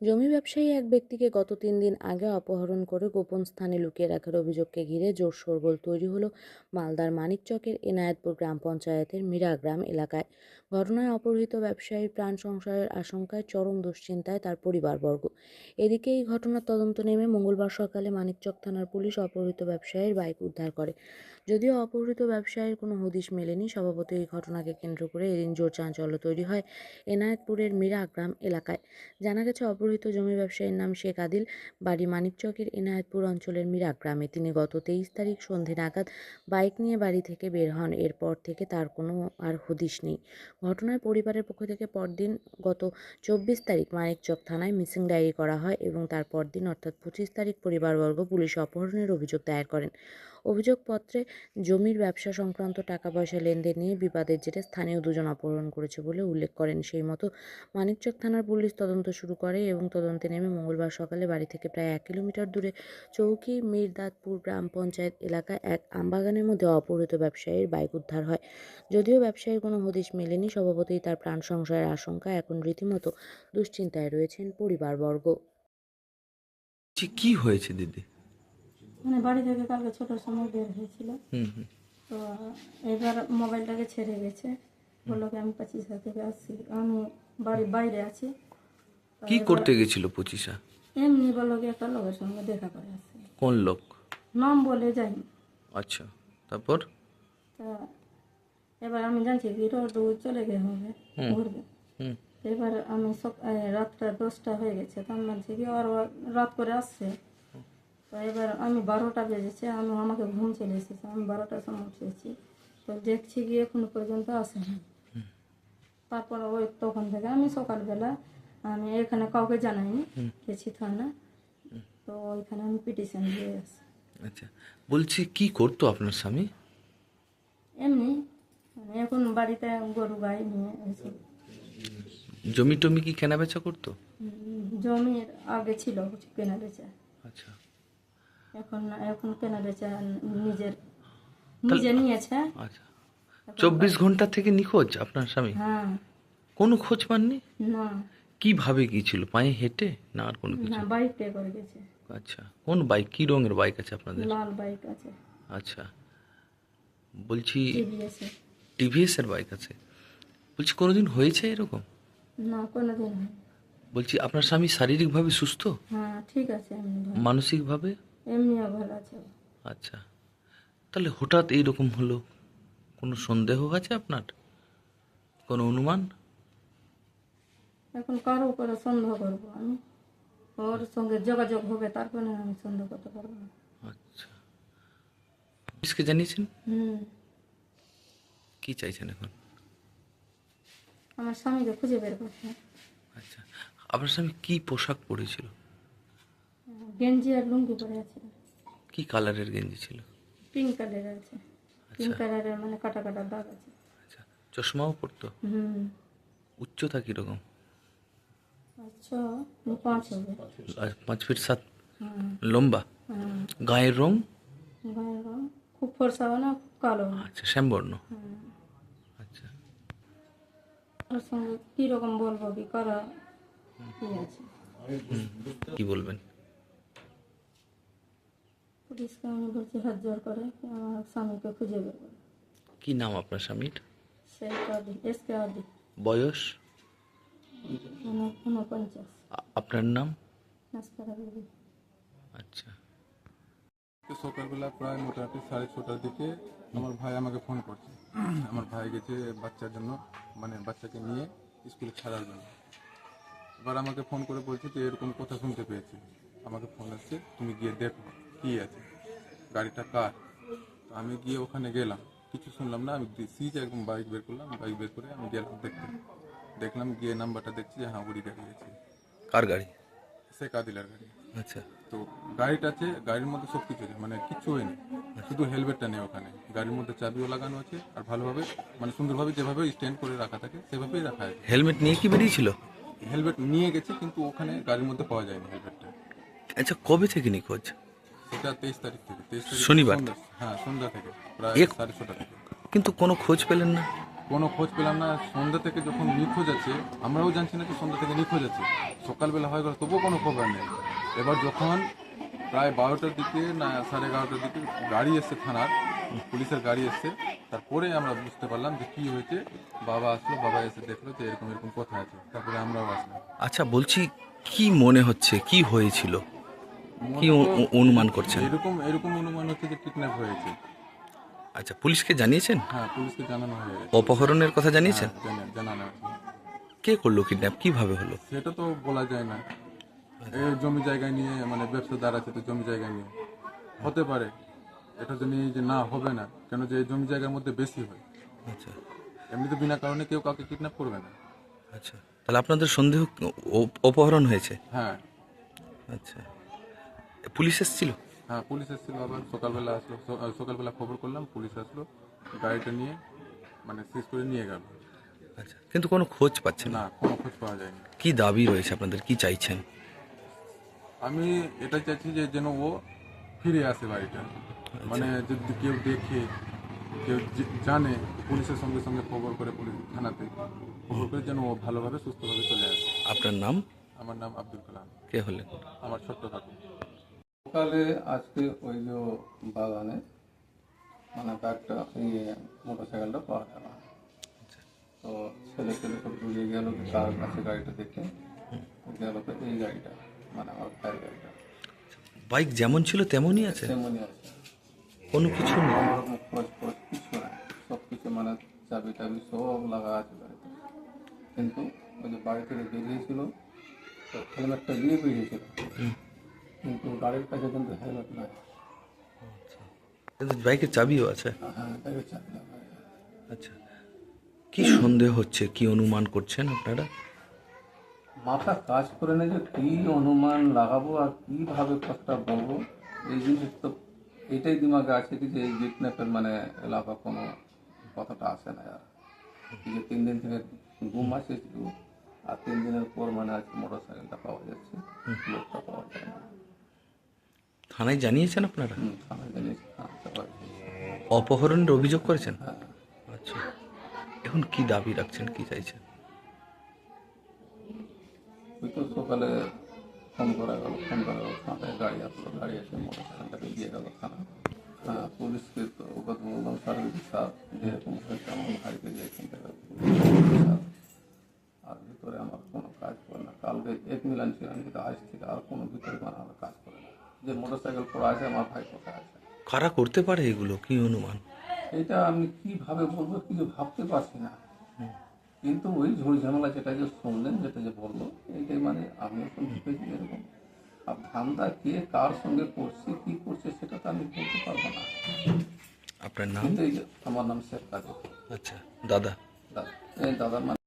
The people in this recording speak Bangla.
জমি ব্যবসায়ী এক ব্যক্তিকে গত তিন দিন আগে অপহরণ করে গোপন স্থানে লুকিয়ে রাখার অভিযোগকে ঘিরে জোর শোরগোল তৈরি হলো মালদার মানিকচকের এনায়েতপুর গ্রাম পঞ্চায়েতের মীরাগ্রাম এলাকায়। ঘটনায় অপহৃত ব্যবসায়ীর প্রাণ সংশয়ের আশঙ্কায় চরম দুশ্চিন্তায় তার পরিবারবর্গ। এদিকে এই ঘটনার তদন্ত নেমে মঙ্গলবার সকালে মানিকচক থানার পুলিশ অপহৃত ব্যবসায়ীর বাইক উদ্ধার করে। যদিও অপহৃত ব্যবসায়ীর কোনো হদিশ মেলেনি, স্বভাবত এই ঘটনাকে কেন্দ্র করে এদিন জোর চাঞ্চল্য তৈরি হয় এনায়েতপুরের মীরাগ্রাম এলাকায়। জানা গেছে, অপহৃত জমি ব্যবসায়ীর নাম শেখ আদিল, বাড়ি মানিকচকের এনায়েতপুর অঞ্চলের মীরা গ্রামে। তিনি গত তেইশ তারিখ সন্ধে নাগাদ বাইক নিয়ে বাড়ি থেকে বের হন। এরপর থেকে তার কোনো আর হদিশ নেই। ঘটনায় পরিবারের পক্ষ থেকে পরদিন গত চব্বিশ তারিখ মানিকচক থানায় মিসিং ডায়েরি করা হয় এবং তার পরদিন অর্থাৎ পঁচিশ তারিখ পরিবারবর্গ পুলিশ অপহরণের অভিযোগ দায়ের করেন। অভিযোগপত্রে জমির ব্যবসা সংক্রান্ত টাকা পয়সা লেনদেন নিয়ে বিবাদের জেরে স্থানীয় দুজন অপহরণ করেছে বলে উল্লেখ করেন সেই মতো মানিকচক থানার পুলিশ তদন্ত শুরু করে এবং তদন্তে নেমে মঙ্গলবার সকালে বাড়ি থেকে প্রায় এক কিলোমিটার দূরে চৌকি মির্দাতপুর গ্রাম পঞ্চায়েত এলাকায় এক আমবাগানের মধ্যে অপহৃত ব্যবসায়ীর বাইক উদ্ধার হয়। যদিও ব্যবসায়ীর কোনো হদিশ মেলেনি, স্বভাবতই তার প্রাণ সংশয়ের আশঙ্কা এখন রীতিমতো দুশ্চিন্তায় রয়েছেন পরিবারবর্গ। কি হয়েছে দিদি? মানে বাড়ি থেকে কালকে ছোটোর সময় বের হয়েছিল। তো এবার মোবাইলটাকে ছেড়ে গেছে। বলল কি আমি পঁচিশ হাজার থেকে আসছি। আমি বাড়ি বাইরে আছি। কি করতে গেছিল পঁচিশা? এমনি বলল কি একটা লোকের সঙ্গে দেখা করে আসছে। কোন লোক? নাম বলে যাইনি আচ্ছা তারপর? তা এবার আমি জানছি কি রোড চলে গে হবে ঘুরবে এবার আমি এ, রাতটা দশটা হয়ে গেছে। তো আমি বলছি কি আর রাত করে আসছে। তো এবার আমি বারোটা বেজেছে আমি আমাকে ঘুম চলে এসেছে। আমি বারোটার সময় উঠেছি তো দেখছি গিয়ে এখনও পর্যন্ত আসেনি তারপর ওই তখন থেকে আমি সকালবেলা আমি এখানে কাউকে জানাইনি গেছি থানা। তো ওইখানে আমি পিটিশন দিয়ে আসি। আচ্ছা বলছি কি করতো আপনার স্বামী? এমনি মানে এখন বাড়িতে গরু গাই নিয়ে এসে। জমি টমি কি কেনা বেচা করতো জমির আগে ছিল কেনা বেচা আচ্ছা। এখন এখন কেনা বেচা নিজের নিজে নিয়েছে। আচ্ছা। চব্বিশ ঘণ্টা থেকে নিখোঁজ আপনার স্বামী? হ্যাঁ। কোনো খোঁজ পাননি? না। কীভাবে গিয়েছিল? পায়ে হেঁটে না আর কোনো কিছু? বাইক করে গেছে। আচ্ছা। কোন বাইক কি রঙের বাইক আছে আপনাদের? লাল বাইক আছে। আচ্ছা। বলছি টিভিএস এর বাইক আছে। বলছি কোনোদিন হয়েছে এরকম? না কোনোদিন বলছি আপনার স্বামী শারীরিকভাবে সুস্থ? হ্যাঁ ঠিক আছে মানসিকভাবে? এমনিও ভালো আছে আচ্ছা। তাহলে হঠাৎ এইরকম হলো? কোনো সন্দেহ আছে আপনার? কোনো অনুমান? এখন কারও উপরে সন্দেহ করব আমি। ওর সঙ্গে যোগাযোগ হবে তারপরে আমি সন্দেহ করতে পারব না। আচ্ছা। পুলিশকে জানিয়েছেন? হুম। কি চাইছেন এখন? আমার স্বামীকে খুঁজে বের করতে আচ্ছা। আপনার স্বামী কি পোশাক পরেছিল? গেঞ্জি আর লুঙ্গি পরে আছে। কি কালারের গেঞ্জি ছিল? পিঙ্ক কালারের আছে। পিঙ্ক কালারের মানে কাটা কাটা দাগ আছে। আচ্ছা। চশমাও পরতো? হুম। উচ্চতা কীরকম? আচ্ছা পাঁচ হবে। পাঁচ ফিট সাত? লম্বা? গায়ের রং? গায়ের রং খুব ফর্সা না খুব কালো আচ্ছা শ্যামবর্ণ? আচ্ছা। ওর সঙ্গে কীরকম বলব কি করা কি আছে। কি বলবেন? পুলিশকে আমি বলছি হাত জোর করে কি আমার স্বামীকে খুঁজে বের করো। কি নাম আপনার স্বামীর? সেই আদি এসকে আদি। বয়স? উন- ঊনপঞ্চাশ আ- আপনার নাম? বেবি আচ্ছা। তো সকালবেলা প্রায় মোটামুটি সাড়ে ছটার দিকে আমার ভাই আমাকে ফোন করছে। আমার ভাই গেছে বাচ্চার জন্য মানে বাচ্চাকে নিয়ে স্কুলে ছাড়ার জন্য। এবার আমাকে ফোন করে বলছে যে এরকম কথা শুনতে পেয়েছি। আমাকে ফোন আসছে তুমি গিয়ে দেখো। কী। আছে গাড়িটা কার? তো আমি গিয়ে ওখানে গেলাম। কিছু শুনলাম না আমি সিজ একদম বাইক বের করলাম। বাইক বের করে আমি গেলাম দেখতে দেখলাম গিয়ে নাম্বারটা দেখছি যে হ্যাঁ উড়ি গাড়ি আছে। কার গাড়ি? সে কাদিলার গাড়ি। আচ্ছা। তো গাড়িটা আছে গাড়ির মধ্যে সব কিছু আছে মানে কিচ্ছু হয়নি। শুধু হেলমেটটা নেই ওখানে। গাড়ির মধ্যে চাবিও লাগানো আছে আর ভালোভাবে মানে সুন্দরভাবে যেভাবে স্ট্যান্ড করে রাখা থাকে সেভাবেই রাখা আছে। হেলমেট নিয়ে কি বেরিয়েছিল? হেলমেট নিয়ে গেছে কিন্তু ওখানে গাড়ির মধ্যে পাওয়া যায়নি হেলমেটটা আচ্ছা কবে থেকে নিখোঁজ? সেটা তেইশ তারিখ থেকে। তেইশ তারিখ শনিবার? সন্ধ্যা- হ্যাঁ সন্ধ্যা থেকে প্রায় এক- সাড়ে ছটা থেকে। কিন্তু কোনো খোঁজ পেলেন না? কোনো খোঁজ পেলাম না। সন্ধ্যা থেকে যখন নিখোঁজ আছে আমরাও জানছি না যে সন্ধ্যা থেকে নিখোঁজ আছে। সকালবেলা হয়ে গেল তবুও কোনো খবর নেই। এবার যখন প্রায় বারোটার দিকে না সাড়ে এগারোটার দিকে গাড়ি এসছে থানার পুলিশের গাড়ি এসছে তারপরে আমরা বুঝতে পারলাম যে কি হয়েছে। বাবা আসলো বাবা এসে দেখল যে এরকম এরকম কথা আছে। তারপরে আমরাও আসলাম। আচ্ছা বলছি কি মনে হচ্ছে? কি হয়েছিল? কি অনুমান করছেন? এরকম এরকম অনুমান হচ্ছে যে কিডন্যাপ হয়েছে। আচ্ছা পুলিশকে জানিয়েছেন? হ্যাঁ পুলিশকে জানানো হয়ে গেছে অপহরণের কথা জানিয়েছেন? হ্যাঁ, জানানো কে করল কিডন্যাপ কীভাবে হলো? সেটা তো বলা যায় না। এই জমি জায়গা নিয়ে মানে ব্যবসাদার আছে তো জমি জায়গা নিয়ে। হতে পারে। এটা তো নিয়ে যে না হবে না। কেন যে এই জমি জায়গার মধ্যে বেশি হয়। আচ্ছা। এমনিতে বিনা কারণে কেউ কাউকে কিডন্যাপ করবে না। আচ্ছা। তাহলে আপনাদের সন্দেহ অপহরণ হয়েছে? হ্যাঁ। আচ্ছা। পুলিশ এসেছিল? হ্যাঁ পুলিশ এসেছিল আবার। সকালবেলা আসলো। সকালবেলা খবর করলাম পুলিশ আসলো গাড়িটা নিয়ে মানে শেষ করে নিয়ে গেল। আচ্ছা কিন্তু কোনো খোঁজ পাচ্ছেন না? কোনো খোঁজ পাওয়া যায়নি। কি দাবি রয়েছে আপনাদের? কি চাইছেন? আমি এটা চাইছি যে যেন ও ফিরে আসে বাড়িটা। মানে যদি কেউ দেখে কেউ জানে পুলিশের সঙ্গে সঙ্গে খবর করে পুলিশ থানাতে খবর করে যেন ও ভালোভাবে সুস্থভাবে চলে আসে। আপনার নাম? আমার নাম আব্দুল কালাম। কে হলেন? আমার ছোট্ট কাকু। সকালে আজকে ওই যে বাগানে মানে ব্যাগটা ইয়ে মোটরসাইকেলটা পাওয়া গেল তো ছেলে ছেলে সব বুঝে গেল কার কাছে গাড়িটা দেখে গেল তো এই গাড়িটা মানে আমার ভাইয়ের গাড়িটা। বাইক যেমন ছিল তেমনই আছে? তেমনই আছে। কোনো কিছু নেই? কিছু নাই। সব কিছু মানে চাবি টাবি সব লাগা আছে গাড়িতে কিন্তু ওই যে বাড়ি থেকে বেরিয়েছিল তো হেলমেটটা দিয়ে বেরিয়েছিল। কিন্তু গাড়ির কাছে কিন্তু হেলমেট নাই কিন্তু বাইকের চাবিও আছে? হ্যাঁ গাড়ির চাবি আচ্ছা। কি সন্দেহ হচ্ছে? কি অনুমান করছেন আপনারা? মাথা কাজ করে না যে কি অনুমান লাগাবো আর কীভাবে কথাটা বলব এই জিনিস তো এটাই দিমাগে আছে কি যে এই কিডন্যাপের মানে এলাকা কোনো কথাটা আসে না আর। যে তিন দিন থেকে ঘুম আসে শুধু আর তিন দিনের পর মানে আজকে মোটর সাইকেলটা পাওয়া যাচ্ছে লোকটা পাওয়া যায় না। থানায় জানিয়েছেন আপনারা? থানা অপহরণের অভিযোগ করেছেন? হ্যাঁ। আচ্ছা। এখন কি দাবি রাখছেন কি চাইছেন? ওই তো সকালে ফোন করা গেল ফোন করা গেল থানায় গাড়ি আসলো গাড়ি এসে মোটর সাইকেলটাকে দিয়ে গেল থানা হ্যাঁ পুলিশকে তো ওকে তো বললাম সার্ভিস স্যার যেরকম হয়েছে আমার ভাইকে যে এখান থেকে আর ভিতরে আমার কোনো কাজ করে না। কালকে এক মিলান ছিলাম কিন্তু আজ থেকে আর কোনো ভিতরে মানে আমার কাজ করে না। যে মোটর সাইকেল পড়া আছে আমার ভাই কোথায় আছে? কারা করতে পারে এগুলো? কি অনুমান? এটা আমি কীভাবে বলব কিছু ভাবতে পারছি না। কিন্তু ওই ঝুড়ি ঝামেলা যেটা যে শুনলেন যেটা যে বলল এইটাই মানে আমিও শুনতে পেয়েছি এরকম। আর ধান্দা কে কার সঙ্গে করছে কি করছে সেটা তো আমি বলতে পারব না। আপনার নাম? আমার নাম শেখ কাজী আচ্ছা দাদা। দাদা। এই দাদার মানে